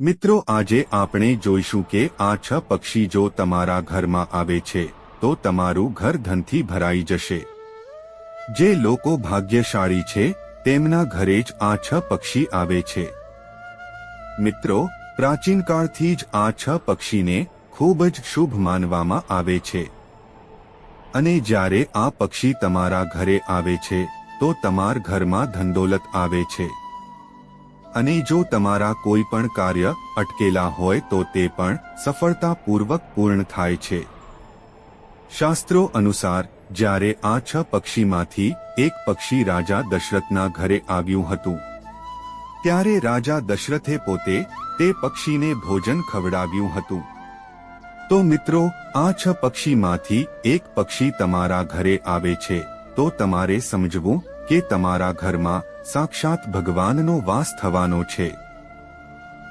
મિત્રો, આજે આપણે જોઈશું કે આ છ પક્ષી જો તમારા ઘરમાં આવે છે, તો તમારું ઘર ધનથી ભરાઈ જશે. જે લોકો ભાગ્યશાળી છે, તેમના ઘરે જ આ છ પક્ષી આવે છે. મિત્રો, પ્રાચીન કાળથી જ આ છ પક્ષીને ખૂબ જ શુભ માનવામાં આવે છે. અને જ્યારે આ પક્ષી તમારા ઘરે આવે છે, તો તમાર ઘરમાં ધનદોલત આવે છે. અને જો તમારા કોઈ પણ કાર્ય અટકેલા હોય તો તે પણ સફળતાપૂર્વક પૂર્ણ થાય છે. શાસ્ત્રો અનુસાર, જ્યારે આ છ પક્ષીમાંથી એક પક્ષી રાજા દશરથના ઘરે આવ્યું હતું, ત્યારે રાજા દશરથે પોતે તે પક્ષીને ભોજન ખવડાવ્યું હતું. તો મિત્રો, આ છ પક્ષીમાંથી એક પક્ષી તમારા ઘરે આવે છે, તો તમારે સમજવું કે તમારા ઘરમાં સાક્ષાત ભગવાનનો વાસ થવાનો છે.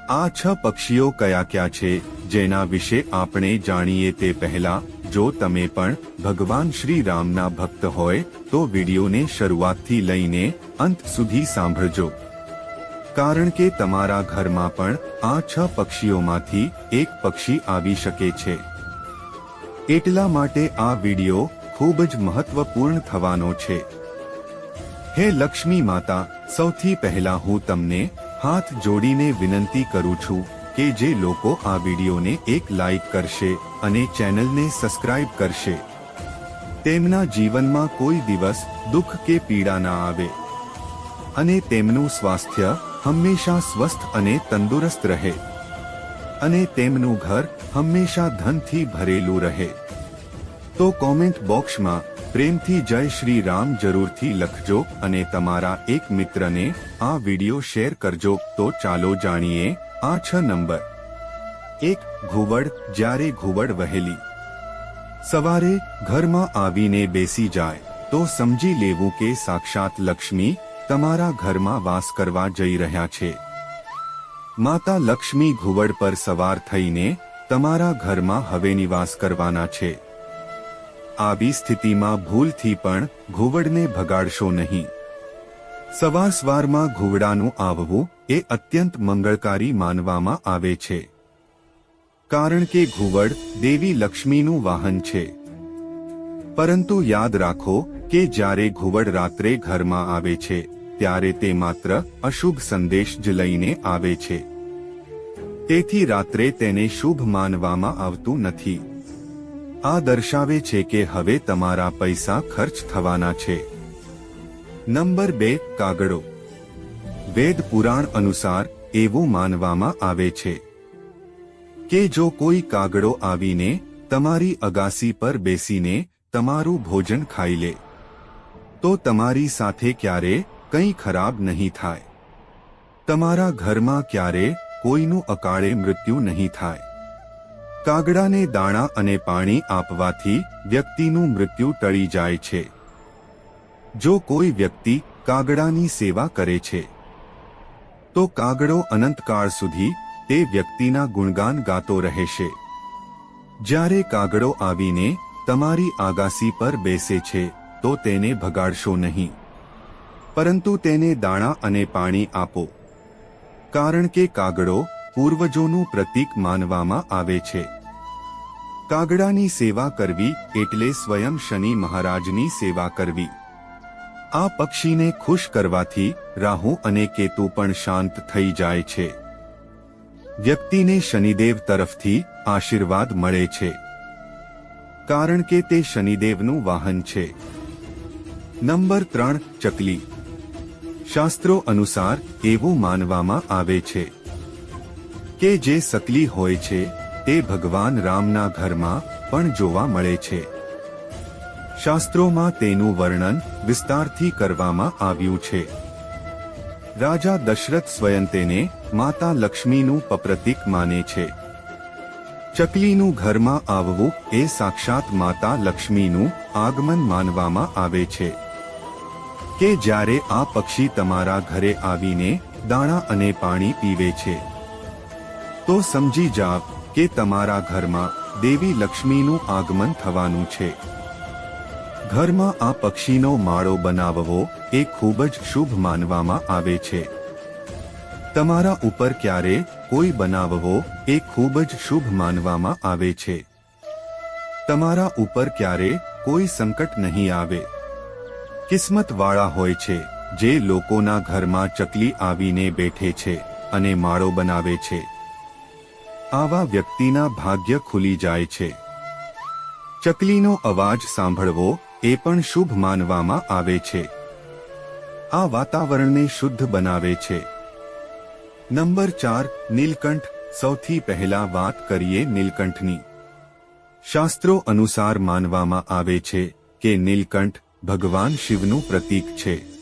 આ છ પક્ષીઓ કયા કયા છે, જેના વિશે આપણે જાણીએ તે પહેલા, જો તમે પણ ભગવાન શ્રી રામના ભક્ત હોય, તો વિડીયોને શરૂઆતથી લઈને અંત સુધી સાંભળજો. કારણ કે તમારા ઘરમાં પણ આ છ પક્ષીઓમાંથી એક પક્ષી આવી શકે છે. એટલા માટે આ વીડિયો ખૂબ જ મહત્વપૂર્ણ થવાનો છે. હે લક્ષ્મી માતા, સૌથી પહેલા હું તમને હાથ જોડીને વિનંતી કરું છું કે જે લોકો આ વિડીયોને એક લાઈક કરશે અને ચેનલને સબસ્ક્રાઇબ કરશે. તેમના જીવનમાં કોઈ દિવસ દુઃખ કે પીડા ના આવે. અને તેમનું સ્વાસ્થ્ય હંમેશા સ્વસ્થ અને તંદુરસ્ત રહે. અને તેમનું ઘર હંમેશા ધનથી ભરેલું રહે. તો કોમેન્ટ બોક્સમાં પ્રેમથી જય શ્રી રામ જરૂરથી લખજો અને તમારા એક મિત્રને આ વિડિયો શેર કરજો. તો ચાલો જાણીએ આ છ નંબર. એક ઘુવડ, જ્યારે ઘુવડ વહેલી. સવારે ઘરમાં આવીને બેસી જાય, તો સમજી લેવું કે સાક્ષાત લક્ષ્મી તમારા ઘરમાં વાસ કરવા જઈ રહ્યા છે. માતા લક્ષ્મી ઘુવડ પર સવાર થઈને તમારા ઘરમાં હવે નિવાસ કરવાના છે. આવી સ્થિતિમાં ભૂલથી પણ ઘુવડને ભગાડશો નહીં. સવાર સવારમાં ઘુવડાનું આવવું એ અત્યંત મંગળકારી માનવામાં આવે છે. કારણ કે ઘુવડ દેવી લક્ષ્મીનું વાહન છે. પરંતુ યાદ રાખો કે જ્યારે ઘુવડ રાત્રે ઘરમાં આવે છે, ત્યારે તે માત્ર અશુભ સંદેશ જ લઈને આવે છે. તેથી રાત્રે તેને શુભ માનવામાં આવતું નથી. આ દર્શાવે છે કે હવે તમારા પૈસા ખર્ચ થવાના છે. નંબર બે કાગડો વેદ પુરાણ અનુસાર એવું માનવામાં આવે છે કે જો કોઈ કાગડો આવીને તમારી અગાસી પર બેસીને તમારું ભોજન ખાઈ લે, તો તમારી સાથે ક્યારે કંઈ ખરાબ નહીં થાય. તમારા ઘરમાં ક્યારે કોઈનું અકાળે મૃત્યુ નહીં થાય. કાગડાને દાણા અને પાણી આપવાથી વ્યક્તિનું મૃત્યુ ટળી જાય છે. જો કોઈ વ્યક્તિ કાગડાની સેવા કરે છે, તો કાગડો અનંતકાળ સુધી તે વ્યક્તિના ગુણગાન ગાતો રહેશે. જ્યારે કાગડો આવીને તમારી આગાસી પર બેસે છે, તો તેને ભગાડશો નહીં. પરંતુ તેને દાણા અને પાણી આપો. કારણ કે કાગડો પૂર્વજોનું પ્રતીક માનવામાં આવે છે. કાગડાની સેવા કરવી એટલે સ્વયં શનિ મહારાજની સેવા કરવી. આ પક્ષીને ખુશ કરવાથી રાહુ અને કેતુ પણ શાંત થઈ જાય છે. વ્યક્તિને શનિદેવ તરફથી આશીર્વાદ મળે છે. કારણ કે તે શનિદેવનું વાહન છે. નંબર ત્રણ, ચકલી. શાસ્ત્રો અનુસાર એવું માનવામાં આવે છે કે જે સકલી હોય છે તે ભગવાન રામના ઘરમાં પણ જોવા મળે છે. શાસ્ત્રોમાં તેનું વર્ણન વિસ્તારથી કરવામાં આવ્યું છે. રાજા દશરથ સ્વયં તેને માતા લક્ષ્મીનું પપ્રતિક માને છે. ચકલીનું ઘરમાં આવવું એ સાક્ષાત માતા લક્ષ્મીનું આગમન માનવામાં આવે છે. કે જ્યારે આ પક્ષી તમારા ઘરે આવીને દાણા અને પાણી પીવે છે, તો સમજી જાવ કે તમારા ઘરમાં દેવી લક્ષ્મીનું આગમન થવાનું છે. ઘરમાં આ પક્ષીનો માળો બનાવવો એ ખૂબ જ શુભ માનવામાં આવે છે. તમારા ઉપર ક્યારે કોઈ બનાવવો એ ખૂબ જ શુભ માનવામાં આવે છે. તમારા ઉપર ક્યારે કોઈ સંકટ નહીં આવે. કિસ્મતવાળા હોય છે, જે લોકોના ઘરમાં ચકલી આવીને બેઠે છે અને માળો બનાવે છે. આવા વ્યક્તિના ભાગ્ય ખુલી જાય છે. ચકલીનો અવાજ સાંભળવો એ પણ શુભ માનવામાં આવે છે. આ વાતાવરણને શુદ્ધ બનાવે છે. નંબર ચાર, નીલકંઠ, સૌથી પહેલા વાત કરીએ નીલકંઠની. શાસ્ત્રો અનુસાર માનવામાં આવે છે કે નીલકંઠ ભગવાન શિવનું પ્રતીક છે.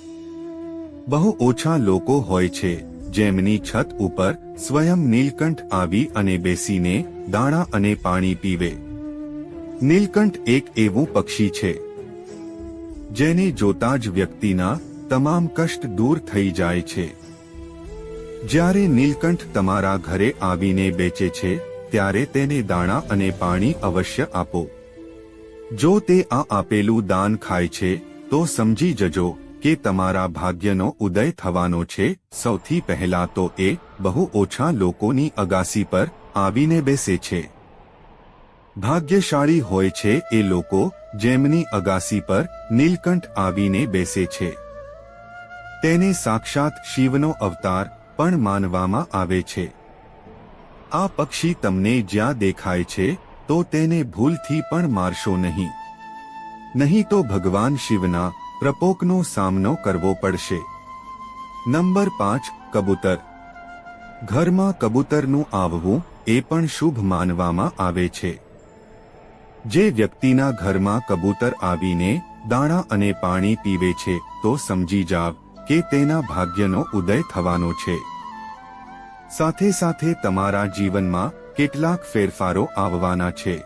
બહુ ઓછા લોકો હોય છે. જેમની છત ઉપર સ્વયં નીલકંઠ આવી અને બેસીને દાણા અને પાણી પીવે. નીલકંઠ એક એવું પક્ષી છે, જેને જોતા જ વ્યક્તિના તમામ કષ્ટ દૂર થઈ જાય છે. જ્યારે નીલકંઠ તમારા ઘરે આવીને બેચે છે, ત્યારે તેને દાણા અને પાણી અવશ્ય આપો. જો તે આ આપેલું દાન ખાય છે, તો સમજી જજો કે તમારા ભાગ્યનો ઉદય થવાનો છે, સૌથી પહેલા તો એ બહુ ઓછા લોકોની અગાસી પર આવીને બેસે છે. ભાગ્યશાળી હોય છે એ લોકો જેમની અગાસી પર નીલકંઠ આવીને બેસે છે. તેને સાક્ષાત શિવનો અવતાર પણ માનવામાં આવે છે. આ પક્ષી તમને જ્યાં દેખાય છે, તો તેને ભૂલથી પણ મારશો નહીં. નહીં તો ભગવાન શિવના પ્રપોકનો સામનો કરવો પડશે. નંબર પાંચ, કબૂતર. ઘરમાં કબૂતરનું આવવું એ પણ શુભ માનવામાં આવે છે. જે વ્યક્તિના ઘરમાં કબૂતર આવીને દાણા અને પાણી પીવે છે તો સમજી જાવ કે તેના ભાગ્યનો ઉદય થવાનો છે. સાથે સાથે તમારા જીવનમાં કેટલાક ફેરફારો આવવાના છે.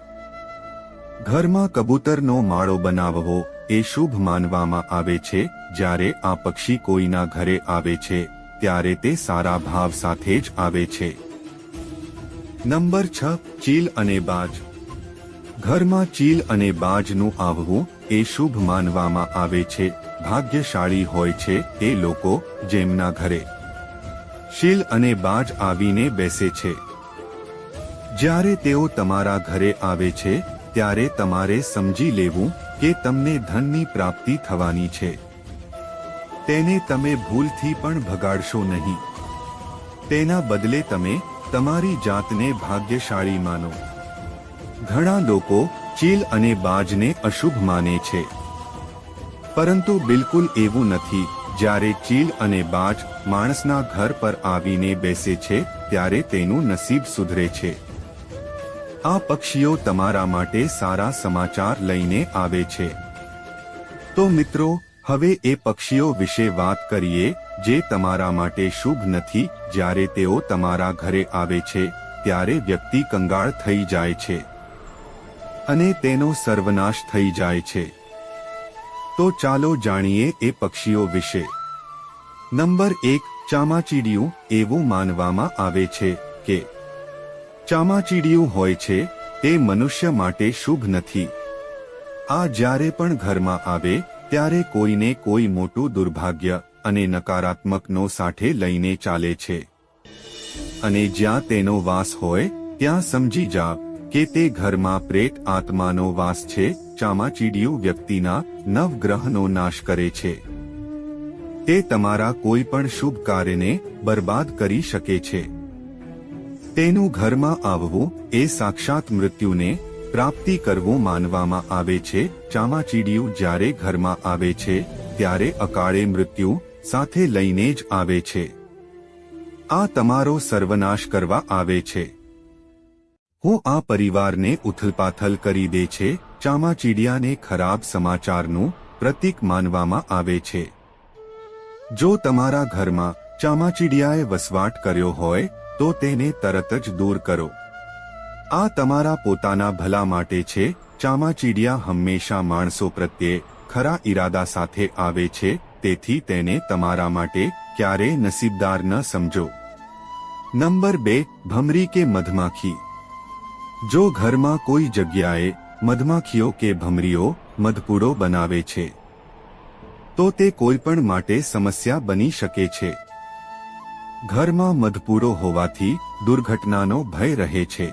ઘરમાં કબૂતરનો માળો બનાવવો એ શુભ માનવામાં આવે છે, જ્યારે આ પક્ષી કોઈના ઘરે આવે છે, ત્યારે તે સારા ભાવ સાથે જ આવે છે. નંબર છ, ચીલ અને બાજ. ઘરમાં ચીલ અને બાજનું આવવું એ શુભ માનવામાં આવે છે, ભાગ્યશાળી હોય છે એ લોકો જેમના ઘરે શીલ અને બાજ આવીને બેસે છે. જ્યારે તેઓ તમારા ઘરે આવે છે, ત્યારે તમારે સમજી લેવું કે તમને ધનની પ્રાપ્તિ થવાની છે. તેને તમે ભૂલથી પણ ભગાડશો નહીં. તેના બદલે તમે તમારી જાતને ભાગ્યશાળી માનો. ઘણા લોકો ચીલ અને બાજને અશુભ માને છે. પરંતુ બિલકુલ એવું નથી, જ્યારે ચીલ અને બાજ માણસના ઘર પર આવીને બેસે છે, ત્યારે તેનું નસીબ સુધરે છે. આ પક્ષીઓ તમારા માટે સારા સમાચાર લઈને આવે છે. તો મિત્રો, હવે એ પક્ષીઓ વિશે વાત કરીએ, જે તમારા માટે શુભ નથી, જ્યારે તેઓ તમારા ઘરે આવે છે, ત્યારે વ્યક્તિ કંગાળ થઈ જાય છે. અને તેનો સર્વનાશ થઈ જાય છે. તો ચાલો જાણીએ એ પક્ષીઓ વિશે. નંબર એક, ચામાચીડિયું એવું માનવામાં આવે છે કે ચામાચીડિયું હોય છે, તે મનુષ્ય માટે શુભ નથી. આ જ્યારે પણ ઘરમાં આવે, ત્યારે કોઈને કોઈ મોટું દુર્ભાગ્ય અને નકારાત્મકનો સાથે લઈને ચાલે છે. અને જ્યાં તેનો વાસ હોય, ત્યાં સમજી જા કે તે ઘરમાં પ્રેત આત્માનો વાસ છે, ચામાચીડિયું વ્યક્તિના નવગ્રહનો નાશ કરે છે. તે તમારા કોઈ પણ શુભ કાર્યને બરબાદ કરી શકે છે. તેનું ઘરમાં આવવું એ સાક્ષાત મૃત્યુને પ્રાપ્તિ કરવું માનવામાં આવે છે. ચામાચીડિયું જ્યારે ઘરમાં આવે છે, ત્યારે અકાળે મૃત્યુ સાથે લઈને જ આવે છે. આ તમારો સર્વનાશ કરવા આવે છે. હું આ પરિવારને ઉથલપાથલ કરી દે છે. ચામાચીડિયાને ખરાબ સમાચારનું પ્રતીક માનવામાં આવે છે. જો તમારા ઘરમાં ચામાચીડિયાએ વસવાટ કર્યો હોય તો તેને તરત જ દૂર કરો. આ તમારા પોતાના ભલા માટે છે. ચામાચીડિયા હંમેશા માણસો પ્રત્યે ખરા ઈરાદા સાથે આવે છે. તેથી તેને તમારા માટે ક્યારે નસીબદાર ન સમજો. નંબર બે, ભમરી કે મધમાખી. જો ઘરમાં કોઈ જગ્યાએ મધમાખીઓ કે ભમરીઓ મધપૂડો બનાવે છે, તો તે કોઈ પણ માટે સમસ્યા બની શકે છે. ઘરમાં મધપૂરો હોવાથી દુર્ઘટનાનો ભય રહે છે.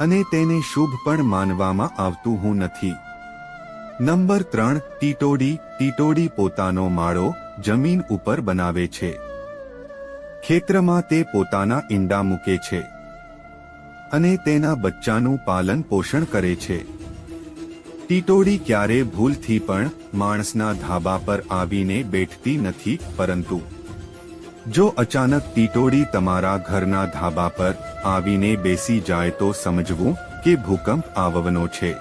અને તેને શુભ પણ માનવામાં આવતું હું નથી. નંબર ત્રણ, ટીટોડી ટીટોડી પોતાનો માળો જમીન ઉપર બનાવે છે. ખેતરમાં તે પોતાના ઈંડા મૂકે છે. અને તેના બચ્ચાનું પાલન પોષણ કરે છે. ટીટોડી ક્યારે ભૂલથી પણ માણસના ધાબા પર આવીને બેઠતી નથી, પરંતુ જો અચાનક ટીટોડી તમારા ઘરના ધાબા પર આવીને બેસી જાય તો સમજવું કે ભૂકંપ આવવાનો છે.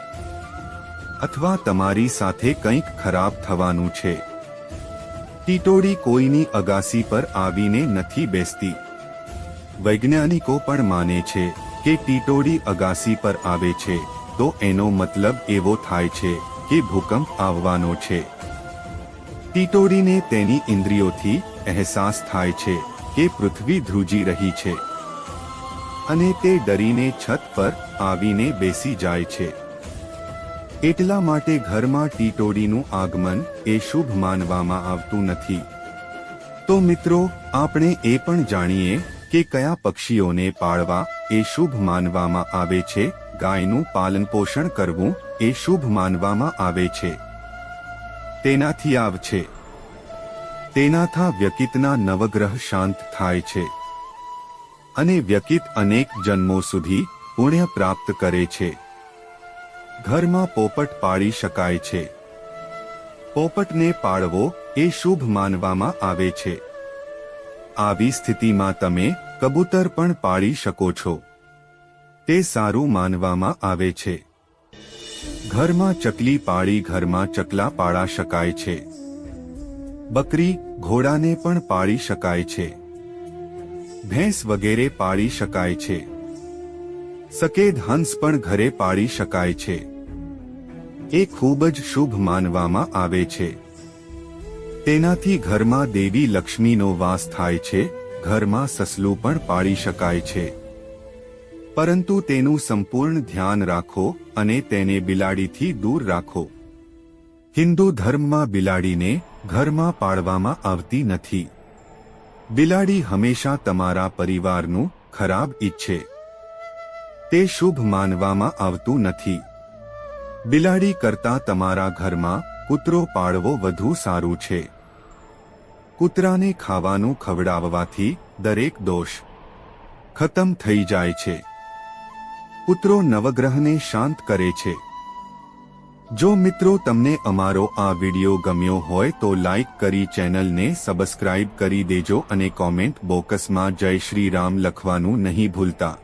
અથવા તમારી સાથે કંઈક ખરાબ થવાનું છે. ટીટોડી કોઈની અગાસી પર આવીને નથી બેસતી. વૈજ્ઞાનિકો પણ માને છે કે ટીટોડી અગાસી પર આવે છે તો એનો મતલબ એવો થાય છે કે ભૂકંપ આવવાનો છે. ટીટોડીને તેની ઇન્દ્રિયોથી અહેસાસ થાય છે કે પૃથ્વી ધ્રુજી રહી છે. અને તે ડરીને છત પર આવીને બેસી જાય છે. એટલા માટે ઘરમાં ટીટોડીનું આગમન એ શુભ માનવામાં આવતું નથી. તો મિત્રો, આપણે એ પણ જાણીએ કે કયા પક્ષીઓને પાળવા એ શુભ માનવામાં આવે છે, ગાયનું પાલન પોષણ કરવું એ શુભ માનવામાં આવે છે. તેનાથી આવ છે. તેનાથા વ્યકિતના નવગ્રહ શાંત થાય છે. અને વ્યકિત અનેક જન્મો સુધી પુણ્ય પ્રાપ્ત કરે છે. ઘરમાં પોપટ પાળી શકાય છે. પોપટને પાળવો એ શુભ માનવામાં આવે છે. આવી સ્થિતિમાં તમે કબૂતર પણ પાળી શકો છો. તે સારું માનવામાં આવે છે. ઘરમાં ચકલી પાળી ઘરમાં ચકલા પાળા શકાય છે. બકરી ઘોડાને પણ પાળી શકાય છે. ભેંસ વગેરે પાળી શકાય છે. સકેદ હંસ પણ ઘરે પાળી શકાય છે. એ ખૂબ જ શુભ માનવામાં આવે છે. તેનાથી ઘરમાં દેવી લક્ષ્મીનો વાસ થાય છે, ઘરમાં સસલું પણ પાળી શકાય છે. પરંતુ તેનું સંપૂર્ણ ધ્યાન રાખો અને તેને બિલાડીથી દૂર રાખો. હિન્દુ ધર્મમાં બિલાડીને ઘરમાં પાળવામાં આવતી નથી. બિલાડી હંમેશા તમારા પરિવારનું ખરાબ ઈચ્છે. તે શુભ માનવામાં આવતું નથી. બિલાડી કરતા તમારા ઘરમાં કૂતરો પાળવો વધુ સારું છે. કૂતરાને ખાવાનું ખવડાવવાથી દરેક દોષ ખતમ થઈ જાય છે. કૂતરો નવગ્રહને શાંત કરે છે. જો મિત્રો તમને અમારો આ વિડિયો ગમ્યો હોય તો લાઈક કરી ચેનલને સબસ્ક્રાઇબ કરી દેજો અને કોમેન્ટ બોક્સમાં જય શ્રી રામ લખવાનું નહીં ભૂલતા.